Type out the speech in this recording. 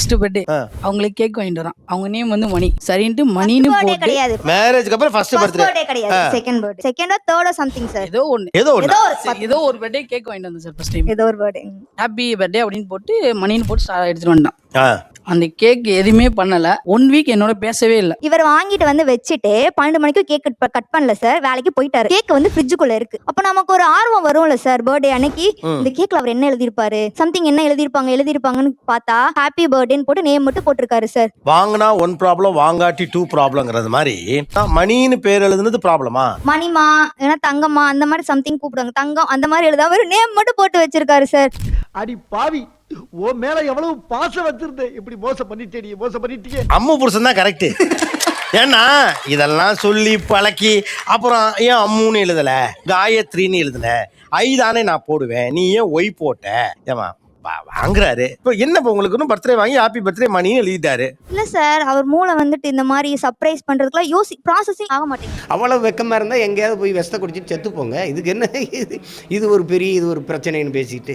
First birthday. அவங்களுக்கு cake வாங்கிட்டு வரான். அவங்க நேம் வந்து மணி. சரின்ட்டு மணின்னு போட்டு கிடையாது. மேரேஜ்க்கு அப்புறம் ஃபர்ஸ்ட் பர்த்டே பர்த்டே கிடையாது. செகண்ட் பர்த்டே செகண்டோ தேர்டோ சம்திங் சார் ஏதோ ஒண்ணு. ஏதோ ஒண்ணு. ஏதோ ஒரு சரி, ஏதோ ஒரு பர்த்டே கேக் வாங்கிட்டு வந்தேன் சார் ஃபர்ஸ்ட் டைம் ஏதோ ஒரு பர்த்டே ஹாப்பி பர்த்டே அப்படின்னு போட்டு மணின்னு போட்டு சா- எடுத்துட்டு வந்துட்டான். ஆ. அந்த கேக் எதுவுமே பண்ணல. ஒன் வீக் என்னோட பேசவே இல்லை. இவர் வாங்கிட்டு வந்து வச்சுட்டு பன்னெண்டு மணிக்கு கேக் கட் பண்ணல சார் வேலைக்கு போயிட்டாரு. கேக் வந்து ஃப்ரிட்ஜுக்குள்ள இருக்கு. அப்ப நமக்கு ஒரு ஆர்வம் வரும்ல சார் பர்த்டே அன்னைக்கு? இந்த கேக்ல அவர் என்ன எழுதியிருப்பாரு? சம்திங் என்ன எழுதியிருப்பாங்க எழுதியிருப்பாங்கன்னு பார்த்தா ஹாப்பி பர்த்டேன்னு போட்டு நேம் மட்டும் போட்டிருக்காரு சார் வாங்கினா ஒன் ப்ராப்ளம் வாங்காட்டி டூ ப்ராப்ளம்ங்கிறது மாதிரி. மணின்னு பேர் எழுதுனது ப்ராப்ளமா மணிமா ஏன்னா தங்கம்மா அந்த மாதிரி சம்திங் கூப்பிடுவாங்க. தங்கம் அந்த மாதிரி எழுதா அவர் நேம் மட்டும் போட்டு வச்சிருக்காரு சார் அடி பாவி. ஓ மேல எவ்வளவு பாசம் வச்சிருந்தேன். இப்படி மோசம் பண்ணிட்டே மோசம் பண்ணிட்டீங்க அம்மு புருஷன் தான் கரெக்ட் ஏன்னா இதெல்லாம் சொல்லி பழக்கி அப்புறம் ஏன் அம்முன்னு எழுதல? காயத்ரின்னு எழுதுன ஐ தானே நான் போடுவேன். நீ ஏன் ஒய் போட்ட? ஏமா வாங்குறாரு. இப்போ என்ன இப்போ உங்களுக்கு பர்த்டே வாங்கி ஹாப்பி பர்த்டே மணின்னு எழுதிட்டாரு. இல்ல சார் அவர் மூளை வந்துட்டு இந்த மாதிரி சர்ப்ரைஸ் பண்றதுக்குலாம் யோசி ப்ராசஸிங் ஆக மாட்டேங்குது. அவ்வளவு வெக்கமா இருந்தா எங்கேயாவது போய் விஷத்தை குடிச்சிட்டு செத்து போங்க. இதுக்கு என்ன இது இது ஒரு பெரிய இது ஒரு பிரச்சனைன்னு பேசிட்டு.